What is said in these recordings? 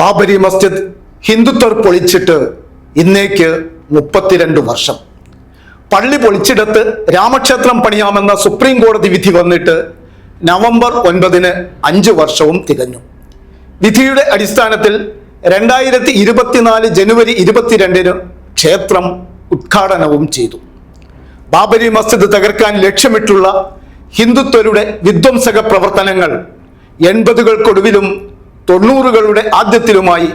ബാബരി മസ്ജിദ് ഹിന്ദുത്വർ പൊളിച്ചിട്ട് ഇന്നേക്ക് മുപ്പത്തിരണ്ട് വർഷം. പള്ളി പൊളിച്ചിടത്ത് രാമക്ഷേത്രം പണിയാമെന്ന സുപ്രീം കോടതി വിധി വന്നിട്ട് നവംബർ ഒൻപതിന് അഞ്ച് വർഷവും തികഞ്ഞു. വിധിയുടെ അടിസ്ഥാനത്തിൽ രണ്ടായിരത്തി ഇരുപത്തിനാല് ജനുവരി ഇരുപത്തിരണ്ടിന് ക്ഷേത്രം ഉദ്ഘാടനവും ചെയ്തു. ബാബരി മസ്ജിദ് തകർക്കാൻ ലക്ഷ്യമിട്ടുള്ള ഹിന്ദുത്വരുടെ വിധ്വംസക പ്രവർത്തനങ്ങൾ എൺപതുകൾക്കൊടുവിലും തൊണ്ണൂറുകളുടെ ആദ്യത്തിലുമായി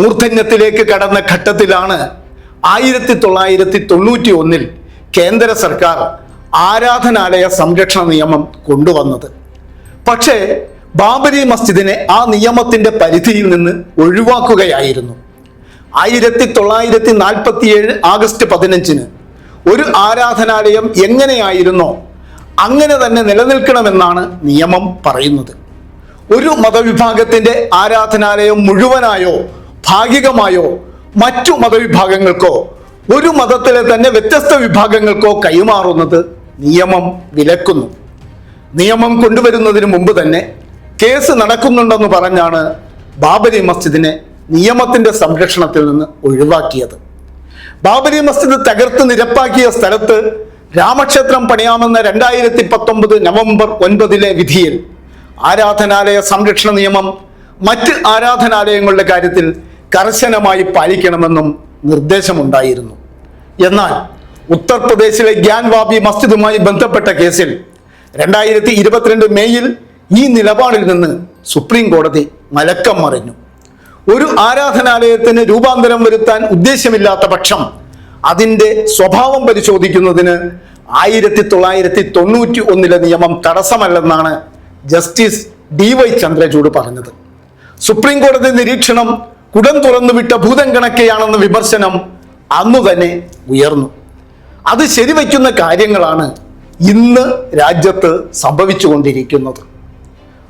മൂർധന്യത്തിലേക്ക് കടന്ന ഘട്ടത്തിലാണ് ആയിരത്തി തൊള്ളായിരത്തി തൊണ്ണൂറ്റി ഒന്നിൽ കേന്ദ്ര സർക്കാർ ആരാധനാലയ സംരക്ഷണ നിയമം കൊണ്ടുവന്നത്. പക്ഷേ ബാബരി മസ്ജിദിനെ ആ നിയമത്തിന്റെ പരിധിയിൽ നിന്ന് ഒഴിവാക്കുകയായിരുന്നു. ആയിരത്തി തൊള്ളായിരത്തി നാൽപ്പത്തിയേഴ് ആഗസ്റ്റ് പതിനഞ്ചിന് ഒരു ആരാധനാലയം എങ്ങനെയായിരുന്നോ അങ്ങനെ തന്നെ നിലനിൽക്കണമെന്നാണ് നിയമം പറയുന്നത്. ഒരു മതവിഭാഗത്തിന്റെ ആരാധനാലയം മുഴുവനായോ ഭാഗികമായോ മറ്റു മതവിഭാഗങ്ങൾക്കോ ഒരു മതത്തിലെ തന്നെ വ്യത്യസ്ത വിഭാഗങ്ങൾക്കോ കൈമാറുന്നത് നിയമം വിലക്കുന്നു. നിയമം കൊണ്ടുവരുന്നതിന് മുമ്പ് തന്നെ കേസ് നടക്കുന്നുണ്ടെന്ന് പറഞ്ഞാണ് ബാബരി മസ്ജിദിനെ നിയമത്തിന്റെ സംരക്ഷണത്തിൽ നിന്ന് ഒഴിവാക്കിയത്. ബാബരി മസ്ജിദ് തകർത്ത് നിരപ്പാക്കിയ സ്ഥലത്ത് രാമക്ഷേത്രം പണിയാമെന്ന രണ്ടായിരത്തി പത്തൊമ്പത് നവംബർ ഒൻപതിലെ വിധിയിൽ ആരാധനാലയ സംരക്ഷണ നിയമം മറ്റ് ആരാധനാലയങ്ങളുടെ കാര്യത്തിൽ കർശനമായി പാലിക്കണമെന്നും നിർദ്ദേശമുണ്ടായിരുന്നു. എന്നാൽ ഉത്തർപ്രദേശിലെ ഗ്യാൻവാബി മസ്ജിദുമായി ബന്ധപ്പെട്ട കേസിൽ രണ്ടായിരത്തി ഇരുപത്തിരണ്ട് മെയ്യിൽ ഈ നിലപാടിൽ നിന്ന് സുപ്രീം കോടതി മലക്കം മറിഞ്ഞു. ഒരു ആരാധനാലയത്തിന് രൂപാന്തരം വരുത്താൻ ഉദ്ദേശമില്ലാത്ത പക്ഷം അതിന്റെ സ്വഭാവം പരിശോധിക്കുന്നതിന് ആയിരത്തി തൊള്ളായിരത്തി തൊണ്ണൂറ്റി ഒന്നിലെ നിയമം തടസ്സമല്ലെന്നാണ് ജസ്റ്റിസ് ഡി വൈ ചന്ദ്രചൂഡ് പറഞ്ഞത്. സുപ്രീം കോടതി നിരീക്ഷണം കുടം തുറന്നുവിട്ട ഭൂതം കണക്കെയാണെന്ന വിമർശനം അന്നു തന്നെ ഉയർന്നു. അത് ശരിവയ്ക്കുന്ന കാര്യങ്ങളാണ് ഇന്ന് രാജ്യത്ത് സംഭവിച്ചുകൊണ്ടിരിക്കുന്നത്.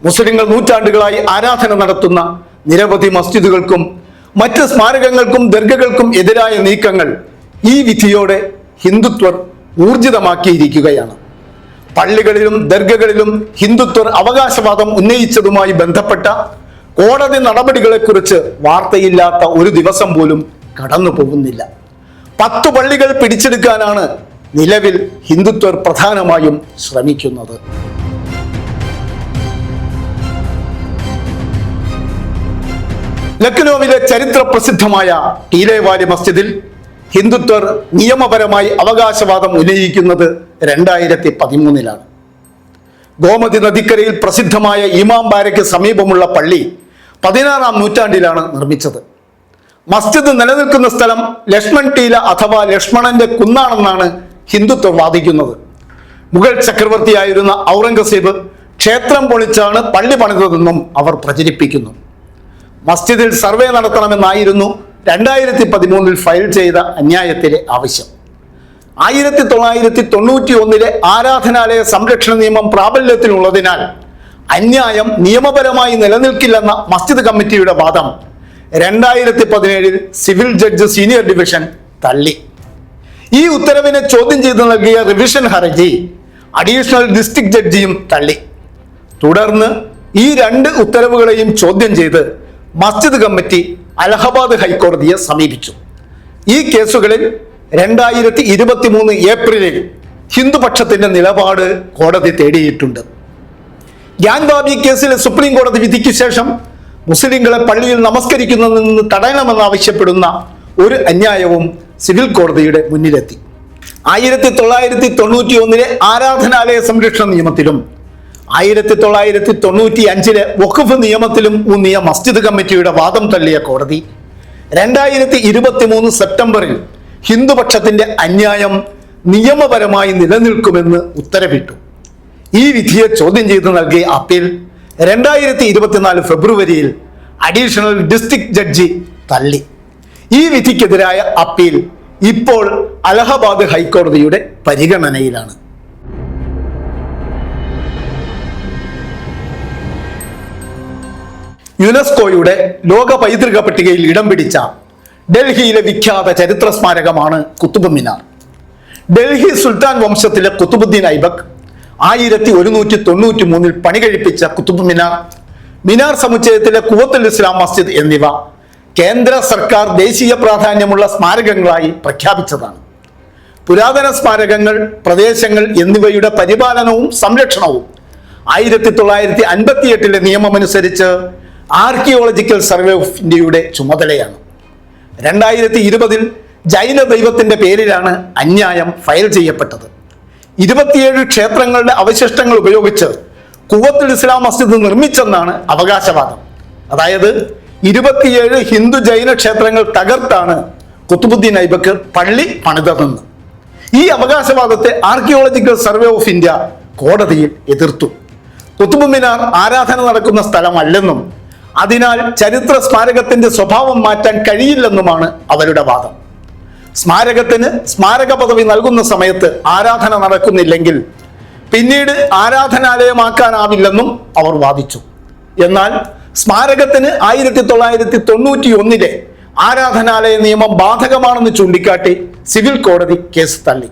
മുസ്ലിങ്ങൾ നൂറ്റാണ്ടുകളായി ആരാധന നടത്തുന്ന നിരവധി മസ്ജിദുകൾക്കും മറ്റ് സ്മാരകങ്ങൾക്കും ദർഗകൾക്കും എതിരായ നീക്കങ്ങൾ ഈ വിധിയോടെ ഹിന്ദുത്വർ ഊർജിതമാക്കിയിരിക്കുകയാണ്. പള്ളികളിലും ദർഗകളിലും ഹിന്ദുത്വ അവകാശവാദം ഉന്നയിച്ചതുമായി ബന്ധപ്പെട്ട കോടതി നടപടികളെക്കുറിച്ച് വാർത്തയില്ലാത്ത ഒരു ദിവസം പോലും കടന്നു പോകുന്നില്ല. പത്തു പള്ളികൾ പിടിച്ചെടുക്കാനാണ് നിലവിൽ ഹിന്ദുത്വർ പ്രധാനമായും ശ്രമിക്കുന്നത്. ലക്നൌവിലെ ചരിത്ര പ്രസിദ്ധമായ ടീലേവാലി മസ്ജിദിൽ ഹിന്ദുത്വർ നിയമപരമായി അവകാശവാദം ഉന്നയിക്കുന്നത് രണ്ടായിരത്തി പതിമൂന്നിലാണ് ഗോമതി നദിക്കരയിൽ പ്രസിദ്ധമായ ഇമാം ബാരയ്ക്ക് സമീപമുള്ള പള്ളി പതിനാറാം നൂറ്റാണ്ടിലാണ് നിർമ്മിച്ചത്. മസ്ജിദ് നിലനിൽക്കുന്ന സ്ഥലം ലക്ഷ്മൺ ടീല അഥവാ ലക്ഷ്മണന്റെ കുന്നാണെന്നാണ് ഹിന്ദുത്വം വാദിക്കുന്നത്. മുഗൾ ചക്രവർത്തിയായിരുന്ന ഔറംഗസീബ് ക്ഷേത്രം പൊളിച്ചാണ് പള്ളി പണിതതെന്നും അവർ പ്രചരിപ്പിക്കുന്നു. മസ്ജിദിൽ സർവേ നടത്തണമെന്നായിരുന്നു രണ്ടായിരത്തി പതിമൂന്നിൽ ഫയൽ ചെയ്ത അന്യായത്തിലെ ആവശ്യം. ആയിരത്തി തൊള്ളായിരത്തി തൊണ്ണൂറ്റി ഒന്നിലെ ആരാധനാലയ സംരക്ഷണ നിയമം പ്രാബല്യത്തിലുള്ളതിനാൽ അന്യായം നിയമപരമായി നിലനിൽക്കില്ലെന്ന മസ്ജിദ് കമ്മിറ്റിയുടെ വാദം രണ്ടായിരത്തി പതിനേഴിൽ സിവിൽ ജഡ്ജ് സീനിയർ ഡിവിഷൻ തള്ളി. ഈ ഉത്തരവിനെ ചോദ്യം ചെയ്ത് നൽകിയ റിവിഷൻ ഹർജി അഡീഷണൽ ഡിസ്ട്രിക്ട് ജഡ്ജിയും തള്ളി. തുടർന്ന് ഈ രണ്ട് ഉത്തരവുകളെയും ചോദ്യം ചെയ്ത് മസ്ജിദ് കമ്മിറ്റി അലഹബാദ് ഹൈക്കോടതിയെ സമീപിച്ചു. ഈ കേസുകളിൽ രണ്ടായിരത്തി ഇരുപത്തി മൂന്ന് ഏപ്രിലിൽ ഹിന്ദുപക്ഷത്തിന്റെ നിലപാട് കോടതി തേടിയിട്ടുണ്ട്. ഗ്യാൻ ബാബി കേസിൽ സുപ്രീം കോടതി വിധിക്ക് ശേഷം മുസ്ലിങ്ങളെ പള്ളിയിൽ നമസ്കരിക്കുന്നതിൽ നിന്ന് തടയണമെന്നാവശ്യപ്പെടുന്ന ഒരു അന്യായവും സിവിൽ കോടതിയുടെ മുന്നിലെത്തി. ആയിരത്തി തൊള്ളായിരത്തി തൊണ്ണൂറ്റി ഒന്നിലെ ആരാധനാലയ സംരക്ഷണ നിയമത്തിലും ആയിരത്തി തൊള്ളായിരത്തി തൊണ്ണൂറ്റി അഞ്ചിലെ വഖഫ് നിയമത്തിലും ഊന്നിയ മസ്ജിദ് കമ്മിറ്റിയുടെ വാദം തള്ളിയ കോടതി രണ്ടായിരത്തി ഇരുപത്തി മൂന്ന് സെപ്റ്റംബറിൽ ഹിന്ദുപക്ഷത്തിന്റെ അന്യായം നിയമപരമായി നിലനിൽക്കുമെന്ന് ഉത്തരവിട്ടു. ഈ വിധിയെ ചോദ്യം ചെയ്ത് നൽകിയ അപ്പീൽ രണ്ടായിരത്തി ഇരുപത്തിനാല് ഫെബ്രുവരിയിൽ അഡീഷണൽ ഡിസ്ട്രിക്ട് ജഡ്ജി തള്ളി. ഈ വിധിക്കെതിരായ അപ്പീൽ ഇപ്പോൾ അലഹബാദ് ഹൈക്കോടതിയുടെ പരിഗണനയിലാണ്. യുനെസ്കോയുടെ ലോക പൈതൃക പട്ടികയിൽ ഇടം പിടിച്ച ഡൽഹിയിലെ വിഖ്യാത ചരിത്ര സ്മാരകമാണ് കുത്തുബ് മിനാർ. ഡൽഹി സുൽത്താൻ വംശത്തിലെ കുത്തുബുദ്ദീൻ ഐബക് ആയിരത്തി ഒരുന്നൂറ്റി തൊണ്ണൂറ്റി മൂന്നിൽ പണി കഴിപ്പിച്ച കുത്തുബ് മിനാർ മിനാർ സമുച്ചയത്തിലെ കുവത്തുൽ ഇസ്ലാം മസ്ജിദ് എന്നിവ കേന്ദ്ര സർക്കാർ ദേശീയ പ്രാധാന്യമുള്ള സ്മാരകങ്ങളായി പ്രഖ്യാപിച്ചതാണ്. പുരാതന സ്മാരകങ്ങൾ പ്രദേശങ്ങൾ എന്നിവയുടെ പരിപാലനവും സംരക്ഷണവും ആയിരത്തി തൊള്ളായിരത്തി അൻപത്തി എട്ടിലെ നിയമമനുസരിച്ച് ആർക്കിയോളജിക്കൽ സർവേ ഓഫ് ഇന്ത്യയുടെ ചുമതലയാണ്. രണ്ടായിരത്തി ഇരുപതിൽ ജൈന ദൈവത്തിന്റെ പേരിലാണ് അന്യായം ഫയൽ ചെയ്യപ്പെട്ടത്. ഇരുപത്തിയേഴ് ക്ഷേത്രങ്ങളുടെ അവശിഷ്ടങ്ങൾ ഉപയോഗിച്ച് കുവത്തുൽ ഇസ്ലാം മസ്ജിദ് നിർമ്മിച്ചെന്നാണ് അവകാശവാദം. അതായത് ഇരുപത്തിയേഴ് ഹിന്ദു ജൈന ക്ഷേത്രങ്ങൾ തകർത്താണ് കുത്തുബുദ്ദീൻ ഐബക്കർ പള്ളി പണിതതെന്ന്. ഈ അവകാശവാദത്തെ ആർക്കിയോളജിക്കൽ സർവേ ഓഫ് ഇന്ത്യ കോടതിയിൽ എതിർത്തു. കുത്തുബ് മിനാർ ആരാധന നടക്കുന്ന സ്ഥലമല്ലെന്നും അതിനാൽ ചരിത്ര സ്മാരകത്തിന്റെ സ്വഭാവം മാറ്റാൻ കഴിയില്ലെന്നുമാണ് അവരുടെ വാദം. സ്മാരകത്തിന് സ്മാരക പദവി നൽകുന്ന സമയത്ത് ആരാധന നടക്കുന്നില്ലെങ്കിൽ പിന്നീട് ആരാധനാലയമാക്കാനാവില്ലെന്നും അവർ വാദിച്ചു. എന്നാൽ സ്മാരകത്തിന് ആയിരത്തി തൊള്ളായിരത്തി തൊണ്ണൂറ്റി ഒന്നിലെ ആരാധനാലയ നിയമം ബാധകമാണെന്ന് ചൂണ്ടിക്കാട്ടി സിവിൽ കോടതി കേസ് തള്ളി.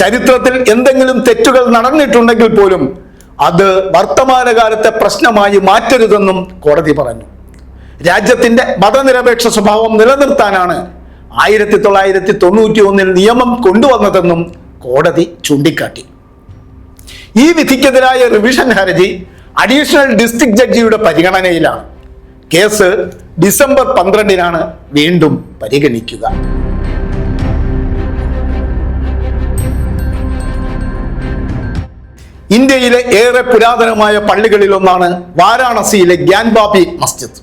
ചരിത്രത്തിൽ എന്തെങ്കിലും തെറ്റുകൾ നടന്നിട്ടുണ്ടെങ്കിൽ പോലും അത് വർത്തമാനകാലത്തെ പ്രശ്നമായി മാറ്റരുതെന്നും കോടതി പറഞ്ഞു. രാജ്യത്തിന്റെ മതനിരപേക്ഷ സ്വഭാവം നിലനിർത്താനാണ് ആയിരത്തി തൊള്ളായിരത്തി തൊണ്ണൂറ്റി ഒന്നിൽ നിയമം കൊണ്ടുവന്നതെന്നും കോടതി ചൂണ്ടിക്കാട്ടി. ഈ വിധിക്കെതിരായ റിവിഷൻ ഹർജി അഡീഷണൽ ഡിസ്ട്രിക്ട് ജഡ്ജിയുടെ പരിഗണനയിലാണ്. കേസ് ഡിസംബർ പന്ത്രണ്ടിനാണ് വീണ്ടും പരിഗണിക്കുക. ഇന്ത്യയിലെ ഏറെ പുരാതനമായ പള്ളികളിലൊന്നാണ് വാരാണസിയിലെ ഗ്യാൻബാബി മസ്ജിദ്.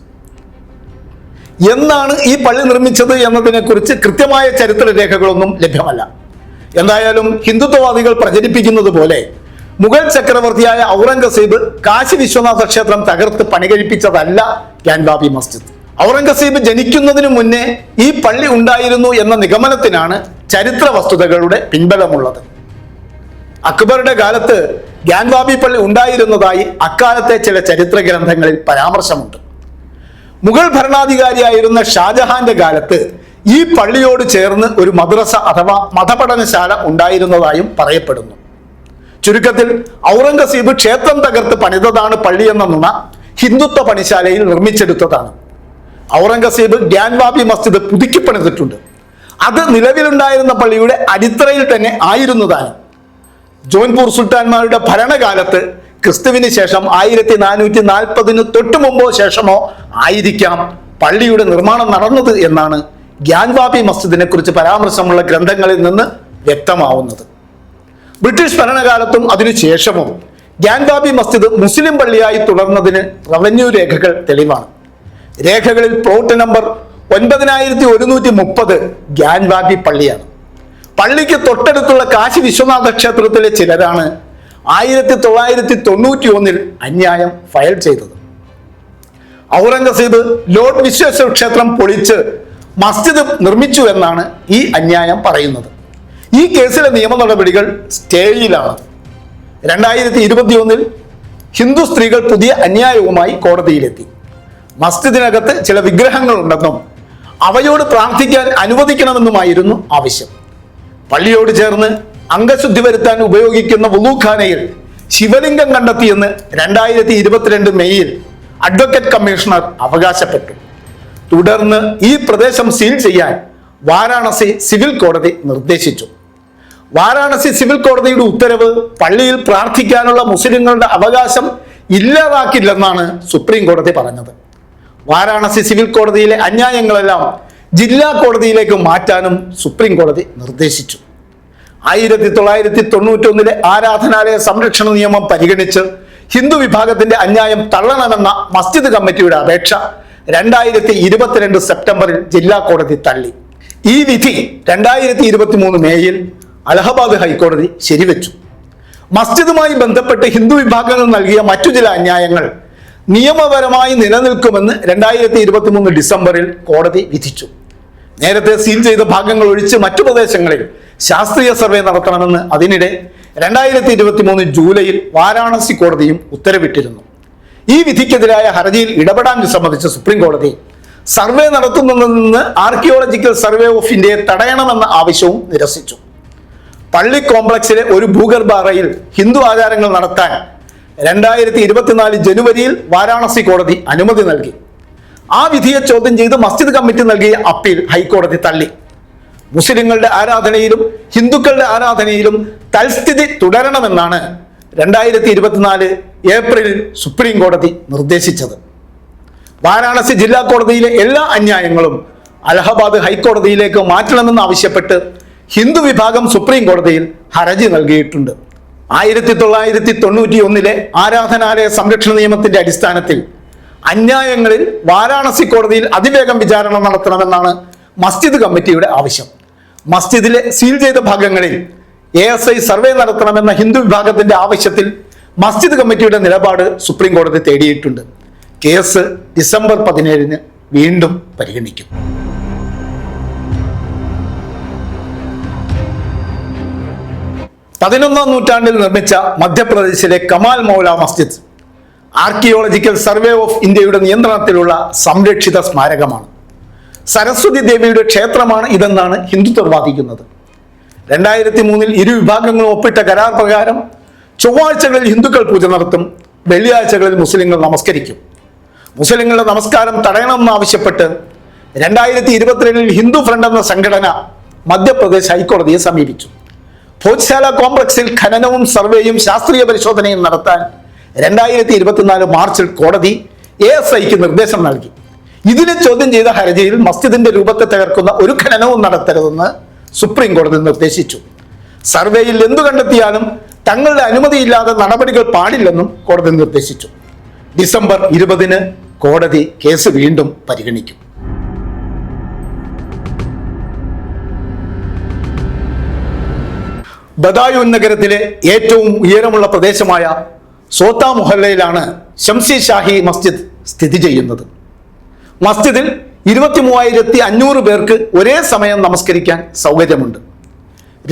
എന്നാണ് ഈ പള്ളി നിർമ്മിച്ചത് എന്നതിനെ കുറിച്ച് കൃത്യമായ ചരിത്ര രേഖകളൊന്നും ലഭ്യമല്ല. എന്തായാലും ഹിന്ദുത്വവാദികൾ പ്രചരിപ്പിക്കുന്നത് പോലെ മുഗൾ ചക്രവർത്തിയായ ഔറംഗസീബ് കാശി വിശ്വനാഥ ക്ഷേത്രം തകർത്ത് പണികഴിപ്പിച്ചതല്ല ഗ്യാൻബാബി മസ്ജിദ്. ഔറംഗസീബ് ജനിക്കുന്നതിന് മുന്നേ ഈ പള്ളി ഉണ്ടായിരുന്നു എന്ന നിഗമനത്തിനാണ് ചരിത്ര വസ്തുതകളുടെ പിൻബലമുള്ളത്. അക്ബറുടെ കാലത്ത് ഗ്യാൻവാബി പള്ളി ഉണ്ടായിരുന്നതായി അക്കാലത്തെ ചില ചരിത്ര ഗ്രന്ഥങ്ങളിൽ പരാമർശമുണ്ട്. മുഗൾ ഭരണാധികാരിയായിരുന്ന ഷാജഹാന്റെ കാലത്ത് ഈ പള്ളിയോട് ചേർന്ന് ഒരു മദ്രസ അഥവാ മതപഠനശാല ഉണ്ടായിരുന്നതായും പറയപ്പെടുന്നു. ചുരുക്കത്തിൽ ഔറംഗസീബ് ക്ഷേത്രം തകർത്ത് പണിതതാണ് പള്ളി എന്ന നുണ ഹിന്ദുത്വ പണിശാലയിൽ നിർമ്മിച്ചെടുത്തതാണ്. ഔറംഗസീബ് ഗ്യാൻവാബി മസ്ജിദ് പുതുക്കി പണിതിട്ടുണ്ട് അത് നിലവിലുണ്ടായിരുന്ന പള്ളിയുടെ അടിത്തറയിൽ തന്നെ ആയിരുന്നതാണ്. ജോൻപൂർ സുൽത്താൻമാരുടെ ഭരണകാലത്ത് ക്രിസ്തുവിന് ശേഷം ആയിരത്തി നാനൂറ്റി നാൽപ്പതിന് തൊട്ടു മുമ്പോ ശേഷമോ ആയിരിക്കാം പള്ളിയുടെ നിർമ്മാണം നടന്നത് എന്നാണ് ഗ്യാൻവാബി മസ്ജിദിനെ കുറിച്ച് പരാമർശമുള്ള ഗ്രന്ഥങ്ങളിൽ നിന്ന് വ്യക്തമാവുന്നത്. ബ്രിട്ടീഷ് ഭരണകാലത്തും അതിനുശേഷവും ഗ്യാൻബാബി മസ്ജിദ് മുസ്ലിം പള്ളിയായി തുടർന്നതിന് റവന്യൂ രേഖകൾ തെളിവാണ്. രേഖകളിൽ പ്ലോട്ട് നമ്പർ ഒൻപതിനായിരത്തി ഒരുന്നൂറ്റി മുപ്പത് ഗ്യാൻബാബി പള്ളിയാണ്. പള്ളിക്ക് തൊട്ടടുത്തുള്ള കാശി വിശ്വനാഥ ക്ഷേത്രത്തിലെ ചിലരാണ് ആയിരത്തി തൊള്ളായിരത്തി തൊണ്ണൂറ്റി ഒന്നിൽ അന്യായം ഫയൽ ചെയ്തത്. ഔറംഗസീബ് ലോർഡ് വിശ്വേശ്വര ക്ഷേത്രം പൊളിച്ച് മസ്ജിദ് നിർമ്മിച്ചു എന്നാണ് ഈ അന്യായം പറയുന്നത്. ഈ കേസിലെ നിയമ നടപടികൾ സ്റ്റേയിലാണ്. രണ്ടായിരത്തി ഇരുപത്തി ഒന്നിൽ ഹിന്ദു സ്ത്രീകൾ പുതിയ അന്യായവുമായി കോടതിയിലെത്തി. മസ്ജിദിനകത്ത് ചില വിഗ്രഹങ്ങളുണ്ടെന്നും അവയോട് പ്രാർത്ഥിക്കാൻ അനുവദിക്കണമെന്നുമായിരുന്നു ആവശ്യം. പള്ളിയോട് ചേർന്ന് അംഗശുദ്ധി വരുത്താൻ ഉപയോഗിക്കുന്ന വുളൂഖാനയിൽ ശിവലിംഗം കണ്ടെത്തിയെന്ന് രണ്ടായിരത്തി ഇരുപത്തിരണ്ട് മെയ്യിൽ അഡ്വക്കേറ്റ് കമ്മീഷണർ അവകാശപ്പെട്ടു. തുടർന്ന് ഈ പ്രദേശം സീൽ ചെയ്യാൻ വാരാണസി സിവിൽ കോടതി നിർദ്ദേശിച്ചു. വാരാണസി സിവിൽ കോടതിയുടെ ഉത്തരവ് പള്ളിയിൽ പ്രാർത്ഥിക്കാനുള്ള മുസ്ലിങ്ങളുടെ അവകാശം ഇല്ലാതാക്കില്ലെന്നാണ് സുപ്രീം കോടതി പറഞ്ഞത്. വാരാണസി സിവിൽ കോടതിയിലെ അന്യായങ്ങളെല്ലാം ജില്ലാ കോടതിയിലേക്ക് മാറ്റാനും സുപ്രീം കോടതി നിർദ്ദേശിച്ചു. ആയിരത്തി തൊള്ളായിരത്തി തൊണ്ണൂറ്റൊന്നിലെ ആരാധനാലയ സംരക്ഷണ നിയമം പരിഗണിച്ച് ഹിന്ദു വിഭാഗത്തിന്റെ അന്യായം തള്ളണമെന്ന മസ്ജിദ് കമ്മിറ്റിയുടെ അപേക്ഷ രണ്ടായിരത്തി ഇരുപത്തിരണ്ട് സെപ്റ്റംബറിൽ ജില്ലാ കോടതി തള്ളി. ഈ വിധി രണ്ടായിരത്തി ഇരുപത്തി മൂന്ന് മേയിൽ അലഹബാദ് ഹൈക്കോടതി ശരിവെച്ചു. മസ്ജിദുമായി ബന്ധപ്പെട്ട് ഹിന്ദു വിഭാഗങ്ങൾ നൽകിയ മറ്റു ചില അന്യായങ്ങൾ നിയമപരമായി നിലനിൽക്കുമെന്ന് രണ്ടായിരത്തി ഡിസംബറിൽ കോടതി വിധിച്ചു. നേരത്തെ സീൽ ചെയ്ത ഭാഗങ്ങൾ ഒഴിച്ച് മറ്റു പ്രദേശങ്ങളിൽ ശാസ്ത്രീയ സർവേ നടത്തണമെന്ന് അതിനിടെ രണ്ടായിരത്തി ഇരുപത്തി മൂന്ന് ജൂലൈയിൽ വാരാണസി കോടതിയും ഉത്തരവിട്ടിരുന്നു. ഈ വിധിക്കെതിരായ ഹർജിയിൽ ഇടപെടാൻ വിസമ്മതിച്ച സുപ്രീം കോടതി സർവേ നടത്തുന്നതിൽ നിന്ന് ആർക്കിയോളജിക്കൽ സർവേ ഓഫ് ഇന്ത്യയെ തടയണമെന്ന ആവശ്യവും നിരസിച്ചു. പള്ളി കോംപ്ലക്സിലെ ഒരു ഭൂഗർഭ അറയിൽ ഹിന്ദു ആചാരങ്ങൾ നടത്താൻ രണ്ടായിരത്തി ഇരുപത്തിനാല് ജനുവരിയിൽ വാരാണസി കോടതി അനുമതി നൽകി. ആ വിധിയെ ചോദ്യം ചെയ്ത് മസ്ജിദ് കമ്മിറ്റി നൽകിയ അപ്പീൽ ഹൈക്കോടതി തള്ളി. മുസ്ലിങ്ങളുടെ ആരാധനയിലും ഹിന്ദുക്കളുടെ ആരാധനയിലും തൽസ്ഥിതി തുടരണമെന്നാണ് രണ്ടായിരത്തി ഇരുപത്തിനാല് ഏപ്രിലിൽ സുപ്രീം കോടതി നിർദ്ദേശിച്ചത്. വാരാണസി ജില്ലാ കോടതിയിലെ എല്ലാ അന്യായങ്ങളും അലഹബാദ് ഹൈക്കോടതിയിലേക്ക് മാറ്റണമെന്ന് ആവശ്യപ്പെട്ട് ഹിന്ദു വിഭാഗം സുപ്രീം കോടതിയിൽ ഹർജി നൽകിയിട്ടുണ്ട്. ആയിരത്തി തൊള്ളായിരത്തി തൊണ്ണൂറ്റി ഒന്നിലെ ആരാധനാലയ സംരക്ഷണ നിയമത്തിന്റെ അടിസ്ഥാനത്തിൽ അന്യായങ്ങളിൽ വാരാണസി കോടതിയിൽ അതിവേഗം വിചാരണ നടത്തണമെന്നാണ് മസ്ജിദ് കമ്മിറ്റിയുടെ ആവശ്യം. മസ്ജിദിലെ സീൽ ചെയ്ത ഭാഗങ്ങളിൽ എ എസ് ഐ സർവേ നടത്തണമെന്ന ഹിന്ദു വിഭാഗത്തിന്റെ ആവശ്യത്തിൽ മസ്ജിദ് കമ്മിറ്റിയുടെ നിലപാട് സുപ്രീം കോടതി തേടിയിട്ടുണ്ട്. കേസ് ഡിസംബർ പതിനേഴിന് വീണ്ടും പരിഗണിക്കും. പതിനൊന്നാം നൂറ്റാണ്ടിൽ നിർമ്മിച്ച മധ്യപ്രദേശിലെ കമാൽ മൗല മസ്ജിദ് ആർക്കിയോളജിക്കൽ സർവേ ഓഫ് ഇന്ത്യയുടെ നിയന്ത്രണത്തിലുള്ള സംരക്ഷിത സ്മാരകമാണ്. സരസ്വതി ദേവിയുടെ ക്ഷേത്രമാണ് ഇതെന്നാണ് ഹിന്ദുത്വർ വാദിക്കുന്നത്. രണ്ടായിരത്തി മൂന്നിൽ ഇരു വിഭാഗങ്ങളും ഒപ്പിട്ട കരാർ പ്രകാരം ചൊവ്വാഴ്ചകളിൽ ഹിന്ദുക്കൾ പൂജ നടത്തും വെള്ളിയാഴ്ചകളിൽ മുസ്ലിങ്ങൾ നമസ്കരിക്കും. മുസ്ലിങ്ങളുടെ നമസ്കാരം തടയണമെന്ന് ആവശ്യപ്പെട്ട് രണ്ടായിരത്തി ഇരുപത്തിരണ്ടിൽ ഹിന്ദു ഫ്രണ്ട് എന്ന സംഘടന മധ്യപ്രദേശ് ഹൈക്കോടതിയെ സമീപിച്ചു. ഭോജ്ശാല കോംപ്ലക്സിൽ ഖനനവും സർവേയും ശാസ്ത്രീയ പരിശോധനയും നടത്താൻ രണ്ടായിരത്തി ഇരുപത്തിനാല് മാർച്ചിൽ കോടതി എ എസ് ഐക്ക് നിർദ്ദേശം നൽകി. ഇതിനെ ചോദ്യം ചെയ്ത ഹർജിയിൽ മസ്ജിദിന്റെ രൂപത്തെ തകർക്കുന്ന ഒരു ഖനനവും നടത്തരുതെന്ന് സുപ്രീം കോടതി നിർദ്ദേശിച്ചു. സർവേയിൽ എന്തു കണ്ടെത്തിയാലും തങ്ങളുടെ അനുമതിയില്ലാതെ നടപടികൾ പാടില്ലെന്നും കോടതി നിർദ്ദേശിച്ചു. ഡിസംബർ ഇരുപതിന് കോടതി കേസ് വീണ്ടും പരിഗണിക്കും. ബദായൂൻ നഗരത്തിലെ ഏറ്റവും ഉയരമുള്ള പ്രദേശമായ സോത്ത മുഹല്ലയിലാണ് ഷംസി ഷാഹി മസ്ജിദ് സ്ഥിതി ചെയ്യുന്നത്. മസ്ജിദിൽ ഇരുപത്തി മൂവായിരത്തി അഞ്ഞൂറ് പേർക്ക് ഒരേ സമയം നമസ്കരിക്കാൻ സൗകര്യമുണ്ട്.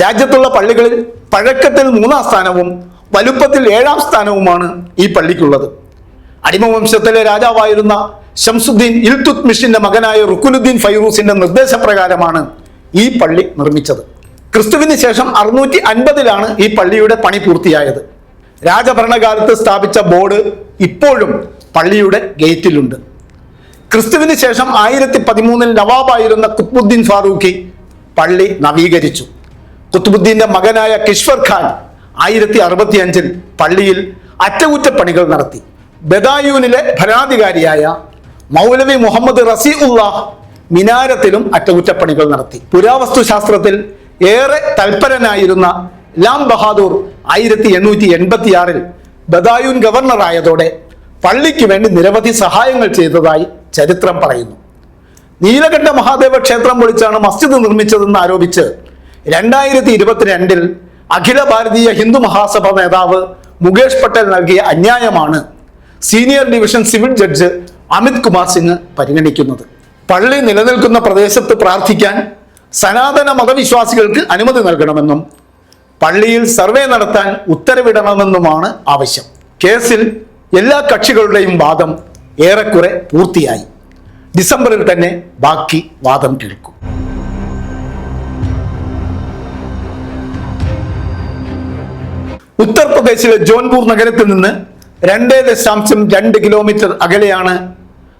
രാജ്യത്തുള്ള പള്ളികളിൽ പഴക്കത്തിൽ മൂന്നാം സ്ഥാനവും വലുപ്പത്തിൽ ഏഴാം സ്ഥാനവുമാണ് ഈ പള്ളിക്കുള്ളത്. അടിമവംശത്തിലെ രാജാവായിരുന്ന ഷംസുദ്ദീൻ ഇൽതുത് മിഷിന്റെ മകനായ റുക്കുനുദ്ദീൻ ഫൈറൂസിന്റെ നിർദ്ദേശപ്രകാരമാണ് ഈ പള്ളി നിർമ്മിച്ചത്. ക്രിസ്തുവിന് ശേഷം അറുന്നൂറ്റി അൻപതിലാണ് ഈ പള്ളിയുടെ പണി പൂർത്തിയായത്. രാജഭരണകാലത്ത് സ്ഥാപിച്ച ബോർഡ് ഇപ്പോഴും പള്ളിയുടെ ഗേറ്റിലുണ്ട്. ക്രിസ്തുവിന് ശേഷം ആയിരത്തി പതിമൂന്നിൽ നവാബായിരുന്ന കുത്ബുദ്ദീൻ ഫാറൂഖി പള്ളി നവീകരിച്ചു. കുത്തുബുദ്ദീന്റെ മകനായ കിഷ്വർ ഖാൻ ആയിരത്തി അറുപത്തി അഞ്ചിൽ പള്ളിയിൽ അറ്റകുറ്റപ്പണികൾ നടത്തി. ബദായൂനിലെ ഭരണാധികാരിയായ മൗലവി മുഹമ്മദ് റസി ഉള്ളാഹ് മിനാരത്തിലും അറ്റകുറ്റപ്പണികൾ നടത്തി. പുരാവസ്തു ശാസ്ത്രത്തിൽ ഏറെ തൽപരനായിരുന്ന ലാം ബഹാദൂർ ആയിരത്തി എണ്ണൂറ്റി എൺപത്തി ആറിൽ ബദായൂൻ ഗവർണറായതോടെ പള്ളിക്ക് വേണ്ടി നിരവധി സഹായങ്ങൾ ചെയ്തതായി ചരിത്രം പറയുന്നു. നീലകണ്ഠ മഹാദേവ ക്ഷേത്രം പൊളിച്ചാണ് മസ്ജിദ് നിർമ്മിച്ചതെന്ന് ആരോപിച്ച് രണ്ടായിരത്തി ഇരുപത്തിരണ്ടിൽ അഖില ഭാരതീയ ഹിന്ദു മഹാസഭ നേതാവ് മുകേഷ് പട്ടേൽ നൽകിയ അന്യായമാണ് senior division civil judge Amit Kumar Singh പരിഗണിക്കുന്നത്. പള്ളി നിലനിൽക്കുന്ന പ്രദേശത്ത് പ്രാർത്ഥിക്കാൻ സനാതന മതവിശ്വാസികൾക്ക് അനുമതി നൽകണമെന്നും പള്ളിയിൽ സർവേ നടത്താൻ ഉത്തരവിടണമെന്നുമാണ് ആവശ്യം. കേസിൽ എല്ലാ കക്ഷികളുടെയും വാദം ഏറെക്കുറെ പൂർത്തിയായി. ഡിസംബറിൽ തന്നെ ബാക്കി വാദം കേൾക്കും. ഉത്തർപ്രദേശിലെ ജോൺപൂർ നഗരത്തിൽ നിന്ന് രണ്ട് ദശാംശം രണ്ട് കിലോമീറ്റർ അകലെയാണ്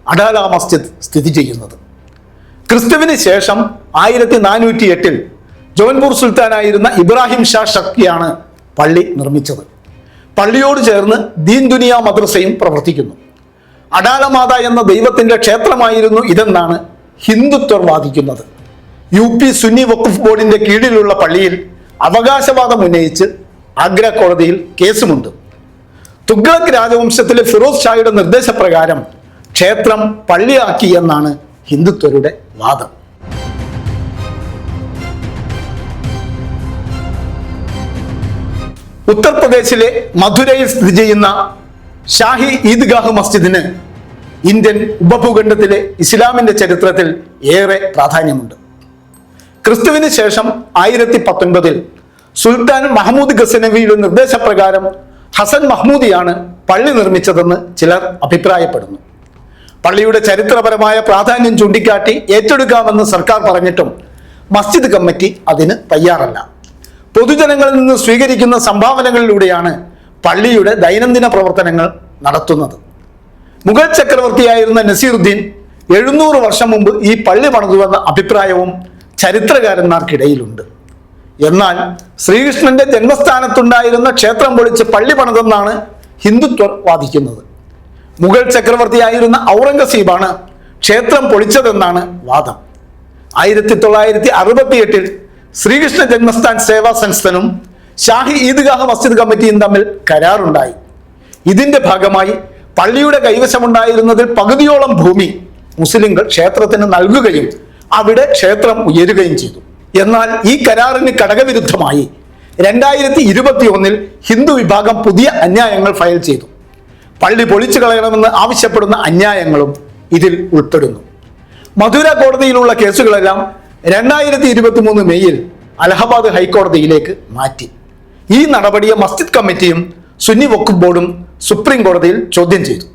അഡാല മസ്ജിദ് സ്ഥിതി ചെയ്യുന്നത്. ക്രിസ്തുവിന് ശേഷം ആയിരത്തി നാനൂറ്റി എട്ടിൽ ജോൻപൂർ സുൽത്താനായിരുന്ന ഇബ്രാഹിം ഷാ ഷക്കിയാണ് പള്ളി നിർമ്മിച്ചത്. പള്ളിയോട് ചേർന്ന് ദീൻ ദുനിയ മദ്രസയും പ്രവർത്തിക്കുന്നു. അടാലമാത എന്ന ദൈവത്തിന്റെ ക്ഷേത്രമായിരുന്നു ഇതെന്നാണ് ഹിന്ദുത്വർ വാദിക്കുന്നത്. യു പി സുന്നി വഖഫ് ബോർഡിന്റെ കീഴിലുള്ള പള്ളിയിൽ അവകാശവാദം ഉന്നയിച്ച് ആഗ്ര കോടതിയിൽ കേസുമുണ്ട്. തുഗ്ലക് രാജവംശത്തിലെ ഫിറോസ് ഷായുടെ നിർദ്ദേശപ്രകാരം ക്ഷേത്രം പള്ളിയാക്കി എന്നാണ് ഹിന്ദുത്വരുടെ വാദം. ഉത്തർപ്രദേശിലെ മധുരയിൽ സ്ഥിതി ചെയ്യുന്ന ഷാഹി ഈദ്ഗാഹ് മസ്ജിദിന് ഇന്ത്യൻ ഉപഭൂഖണ്ഡത്തിലെ ഇസ്ലാമിന്റെ ചരിത്രത്തിൽ ഏറെ പ്രാധാന്യമുണ്ട്. ക്രിസ്തുവിന് ശേഷം ആയിരത്തി പത്തൊൻപതിൽ സുൽത്താൻ മഹമ്മൂദ് ഗസനവിയുടെ നിർദ്ദേശപ്രകാരം ഹസൻ മഹ്മൂദിയാണ് പള്ളി നിർമ്മിച്ചതെന്ന് ചിലർ അഭിപ്രായപ്പെടുന്നു. പള്ളിയുടെ ചരിത്രപരമായ പ്രാധാന്യം ചൂണ്ടിക്കാട്ടി ഏറ്റെടുക്കാമെന്ന് സർക്കാർ പറഞ്ഞിട്ടും മസ്ജിദ് കമ്മിറ്റി അതിന് തയ്യാറല്ല. പൊതുജനങ്ങളിൽ നിന്ന് സ്വീകരിക്കുന്ന സംഭാവനകളിലൂടെയാണ് പള്ളിയുടെ ദൈനംദിന പ്രവർത്തനങ്ങൾ നടത്തുന്നത്. മുഗൾ ചക്രവർത്തിയായിരുന്ന നസീറുദ്ദീൻ എഴുന്നൂറ് വർഷം മുമ്പ് ഈ പള്ളി പണിതുവെന്ന അഭിപ്രായവും ചരിത്രകാരന്മാർക്കിടയിലുണ്ട്. എന്നാൽ ശ്രീകൃഷ്ണന്റെ ജന്മസ്ഥാനത്തുണ്ടായിരുന്ന ക്ഷേത്രം പൊളിച്ച് പള്ളി പണിതെന്നാണ് ഹിന്ദുത്വർ വാദിക്കുന്നത്. മുഗൾ ചക്രവർത്തിയായിരുന്ന ഔറംഗസീബാണ് ക്ഷേത്രം പൊളിച്ചതെന്നാണ് വാദം. ആയിരത്തി തൊള്ളായിരത്തി അറുപത്തി എട്ടിൽ ശ്രീകൃഷ്ണ ജന്മസ്ഥാൻ സേവാ സംസ്ഥനും ഷാഹി ഈദ്ഗാഹ് മസ്ജിദ് കമ്മിറ്റിയും തമ്മിൽ കരാറുണ്ടായി. ഇതിന്റെ ഭാഗമായി പള്ളിയുടെ കൈവശമുണ്ടായിരുന്നതിൽ പകുതിയോളം ഭൂമി മുസ്ലിങ്ങൾ ക്ഷേത്രത്തിന് നൽകുകയും അവിടെ ക്ഷേത്രം ഉയരുകയും ചെയ്തു. എന്നാൽ ഈ കരാറിന് ഘടകവിരുദ്ധമായി രണ്ടായിരത്തി ഇരുപത്തി ഒന്നിൽ ഹിന്ദു വിഭാഗം പുതിയ അന്യായങ്ങൾ ഫയൽ ചെയ്തു. പള്ളി പൊളിച്ചു കളയണമെന്ന് ആവശ്യപ്പെടുന്ന അന്യായങ്ങളും ഇതിൽ ഉൾപ്പെടുന്നു. മധുര കോടതിയിലുള്ള കേസുകളെല്ലാം രണ്ടായിരത്തി ഇരുപത്തി മൂന്ന് മെയ്യിൽ അലഹബാദ് ഹൈക്കോടതിയിലേക്ക് മാറ്റി. ഈ നടപടിയെ മസ്ജിദ് കമ്മിറ്റിയും സുന്നി വഖഫ് ബോർഡും സുപ്രീം കോടതിയിൽ ചോദ്യം ചെയ്തു.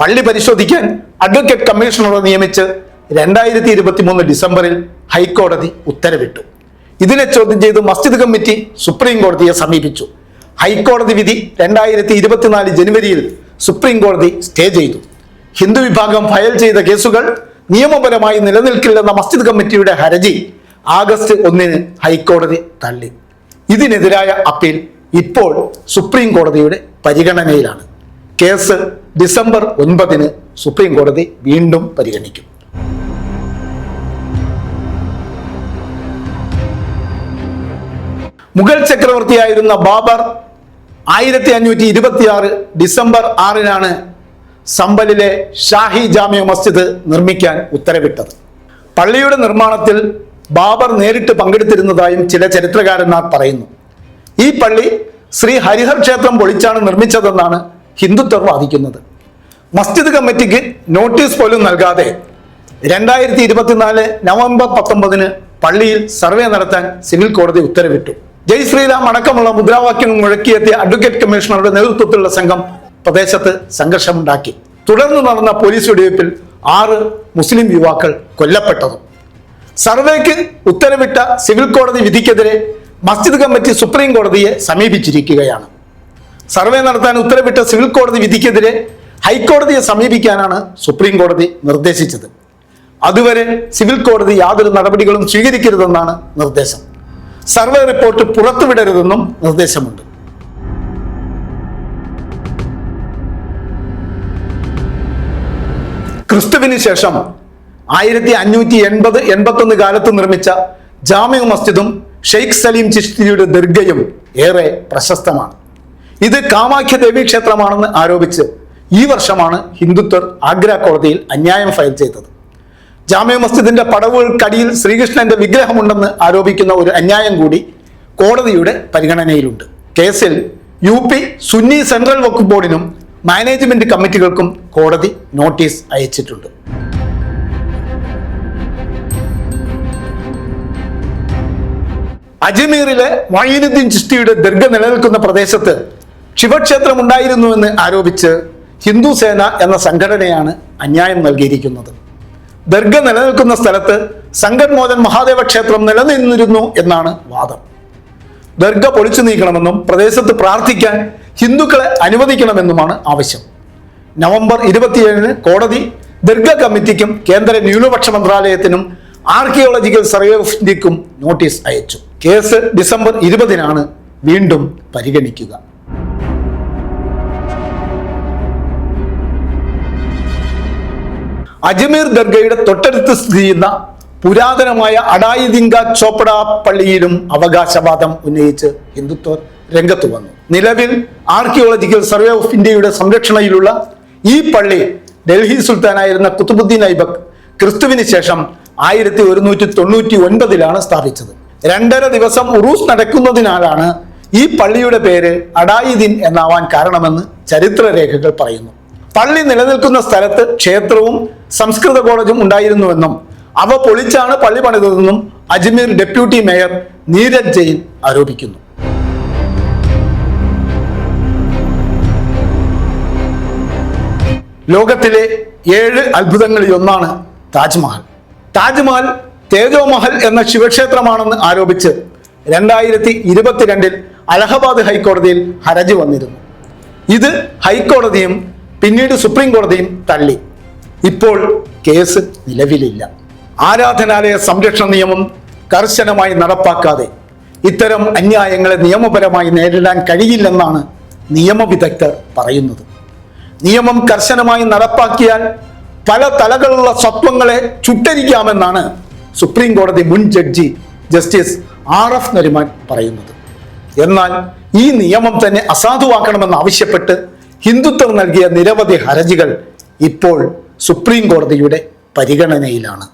പള്ളി പരിശോധിക്കാൻ അഡ്വക്കേറ്റ് കമ്മീഷണറെ നിയമിച്ച് രണ്ടായിരത്തി ഇരുപത്തി മൂന്ന് ഡിസംബറിൽ ഹൈക്കോടതി ഉത്തരവിട്ടു. ഇതിനെ ചോദ്യം ചെയ്ത് മസ്ജിദ് കമ്മിറ്റി സുപ്രീം കോടതിയെ സമീപിച്ചു. ഹൈക്കോടതി വിധി രണ്ടായിരത്തി ഇരുപത്തിനാല് ജനുവരിയിൽ സുപ്രീം കോടതി സ്റ്റേ ചെയ്തു. ഹിന്ദു വിഭാഗം ഫയൽ ചെയ്ത കേസുകൾ നിയമപരമായി നിലനിൽക്കില്ലെന്ന മസ്ജിദ് കമ്മിറ്റിയുടെ ഹർജി ആഗസ്റ്റ് ഒന്നിന് ഹൈക്കോടതി തള്ളി. ഇതിനെതിരായ അപ്പീൽ ഇപ്പോൾ സുപ്രീം കോടതിയുടെ പരിഗണനയിലാണ്. കേസ് ഡിസംബർ ഒൻപതിന് സുപ്രീം കോടതി വീണ്ടും പരിഗണിക്കും. മുഗൾ ചക്രവർത്തിയായിരുന്ന ബാബർ ആയിരത്തി അഞ്ഞൂറ്റി ഇരുപത്തിയാറ് ഡിസംബർ ആറിനാണ് സമ്പലിലെ ഷാഹി ജാമ്യ മസ്ജിദ് നിർമ്മിക്കാൻ ഉത്തരവിട്ടത്. പള്ളിയുടെ നിർമ്മാണത്തിൽ ബാബർ നേരിട്ട് പങ്കെടുത്തിരുന്നതായും ചില ചരിത്രകാരന്മാർ പറയുന്നു. ഈ പള്ളി ശ്രീ ഹരിഹർ ക്ഷേത്രം പൊളിച്ചാണ് നിർമ്മിച്ചതെന്നാണ് ഹിന്ദുത്വർ വാദിക്കുന്നത്. മസ്ജിദ് കമ്മിറ്റിക്ക് നോട്ടീസ് പോലും നൽകാതെ രണ്ടായിരത്തി ഇരുപത്തിനാല് നവംബർ പത്തൊമ്പതിന് പള്ളിയിൽ സർവേ നടത്താൻ സിവിൽ കോടതി ഉത്തരവിട്ടു. ജയ് ശ്രീരാം അടക്കമുള്ള മുദ്രാവാക്യങ്ങൾ മുഴക്കിയെത്തിയ അഡ്വക്കേറ്റ് കമ്മീഷണറുടെ നേതൃത്വത്തിലുള്ള സംഘം പ്രദേശത്ത് സംഘർഷമുണ്ടാക്കി. തുടർന്ന് നടന്ന പോലീസ് വെടിവയ്പിൽ ആറ് മുസ്ലിം യുവാക്കൾ കൊല്ലപ്പെട്ടതും. സർവേക്ക് ഉത്തരവിട്ട സിവിൽ കോടതി വിധിക്കെതിരെ മസ്ജിദ് കമ്മിറ്റി സുപ്രീം കോടതിയെ സമീപിച്ചിരിക്കുകയാണ്. സർവേ നടത്താൻ ഉത്തരവിട്ട സിവിൽ കോടതി വിധിക്കെതിരെ ഹൈക്കോടതിയെ സമീപിക്കാനാണ് സുപ്രീം കോടതി നിർദ്ദേശിച്ചത്. അതുവരെ സിവിൽ കോടതി യാതൊരു നടപടികളും സ്വീകരിക്കരുതെന്നാണ് നിർദ്ദേശം. സർവേ റിപ്പോർട്ട് പുറത്തുവിടരുതെന്നും നിർദ്ദേശമുണ്ട്. ക്രിസ്തുവിന് ശേഷം ആയിരത്തി അഞ്ഞൂറ്റി എൺപത് എൺപത്തൊന്ന് കാലത്ത് നിർമ്മിച്ച ജാമ്യ മസ്ജിദും ഷെയ്ഖ് സലീം ചിഷ്തിയുടെ ദർഗയും ഏറെ പ്രശസ്തമാണ്. ഇത് കാമാഖ്യ ദേവീ ക്ഷേത്രമാണെന്ന് ആരോപിച്ച് ഈ വർഷമാണ് ഹിന്ദുത്വർ ആഗ്ര കോടതിയിൽ അന്യായം ഫയൽ ചെയ്തത്. ജാമ്യ മസ്ജിദിന്റെ പടവുകൾക്കടിയിൽ ശ്രീകൃഷ്ണന്റെ വിഗ്രഹമുണ്ടെന്ന് ആരോപിക്കുന്ന ഒരു അന്യായം കൂടി കോടതിയുടെ പരിഗണനയിലുണ്ട്. കേസിൽ U P Sunni central Waqf ബോർഡിനും management കമ്മിറ്റികൾക്കും കോടതി നോട്ടീസ് അയച്ചിട്ടുണ്ട്. അജ്മീറിലെ മൊയ്നുദ്ദീൻ ചിഷ്ടിയുടെ ദീർഘ നിലനിൽക്കുന്ന പ്രദേശത്ത് ശിവക്ഷേത്രം ഉണ്ടായിരുന്നുവെന്ന് ആരോപിച്ച് ഹിന്ദു സേന എന്ന സംഘടനയാണ് അന്യായം നൽകിയിരിക്കുന്നത്. ദർഗ നിലനിൽക്കുന്ന സ്ഥലത്ത് സംഗൻ മഹാദേവ ക്ഷേത്രം നിലനിന്നിരുന്നു എന്നാണ് വാദം. ദർഗ പൊളിച്ചു നീക്കണമെന്നും പ്രദേശത്ത് പ്രാർത്ഥിക്കാൻ ഹിന്ദുക്കളെ അനുവദിക്കണമെന്നുമാണ് ആവശ്യം. നവംബർ ഇരുപത്തിയേഴിന് കോടതി ദർഗ കമ്മിറ്റിക്കും കേന്ദ്ര ന്യൂനപക്ഷ മന്ത്രാലയത്തിനും ആർക്കിയോളജിക്കൽ സർവേ ഓഫ് ഇന്ത്യക്കും നോട്ടീസ് അയച്ചു. കേസ് ഡിസംബർ ഇരുപതിനാണ് വീണ്ടും പരിഗണിക്കുക. അജ്മീർ ദർഗയുടെ തൊട്ടടുത്ത് സ്ഥിതി ചെയ്യുന്ന പുരാതനമായ അഡായിദിങ്ക ചോപ്പട പള്ളിയിലും അവകാശവാദം ഉന്നയിച്ച് ഹിന്ദുത്വ രംഗത്ത് വന്നു. നിലവിൽ ആർക്കിയോളജിക്കൽ സർവേ ഓഫ് ഇന്ത്യയുടെ സംരക്ഷണയിലുള്ള ഈ പള്ളി ഡൽഹി സുൽത്താനായിരുന്ന കുത്തുബുദ്ദീൻ ഐബക് ക്രിസ്തുവിന് ശേഷം ആയിരത്തി ഒരുന്നൂറ്റി തൊണ്ണൂറ്റി ഒൻപതിലാണ് സ്ഥാപിച്ചത്. രണ്ടര ദിവസം ഉറൂസ് നടക്കുന്നതിനാലാണ് ഈ പള്ളിയുടെ പേര് അഡായിദിൻ എന്നാവാൻ കാരണമെന്ന് ചരിത്രരേഖകൾ പറയുന്നു. പള്ളി നിലനിൽക്കുന്ന സ്ഥലത്ത് ക്ഷേത്രവും സംസ്കൃത കോളേജും ഉണ്ടായിരുന്നുവെന്നും അവ പൊളിച്ചാണ് പള്ളി പണിതതെന്നും അജ്മീർ ഡെപ്യൂട്ടി മേയർ നീരജ് ജെയിൻ ആരോപിക്കുന്നു. ലോകത്തിലെ ഏഴ് അത്ഭുതങ്ങളിൽ ഒന്നാണ് താജ്മഹൽ. താജ്മഹൽ തേജോമഹൽ എന്ന ശിവക്ഷേത്രമാണെന്ന് ആരോപിച്ച് രണ്ടായിരത്തി ഇരുപത്തിരണ്ടിൽ അലഹബാദ് ഹൈക്കോടതിയിൽ ഹരജി വന്നിരുന്നു. ഇത് ഹൈക്കോടതിയും പിന്നീട് സുപ്രീം കോടതിയും തള്ളി. ഇപ്പോൾ കേസ് നിലവിലില്ല. ആരാധനാലയ സംരക്ഷണ നിയമം കർശനമായി നടപ്പാക്കാതെ ഇത്തരം അന്യായങ്ങളെ നിയമപരമായി നേരിടാൻ കഴിയില്ലെന്നാണ് നിയമവിദഗ്ധർ പറയുന്നത്. നിയമം കർശനമായി നടപ്പാക്കിയാൽ പല തലകളുള്ള സ്വത്വങ്ങളെ ചുട്ടരിക്കാമെന്നാണ് സുപ്രീം കോടതി മുൻ judge justice R F Nariman പറയുന്നത്. എന്നാൽ ഈ നിയമം തന്നെ അസാധുവാക്കണമെന്ന് ആവശ്യപ്പെട്ട് ഹിന്ദുത്വം നൽകിയ നിരവധി ഹർജികൾ ഇപ്പോൾ സുപ്രീം കോടതിയുടെ പരിഗണനയിലാണ്.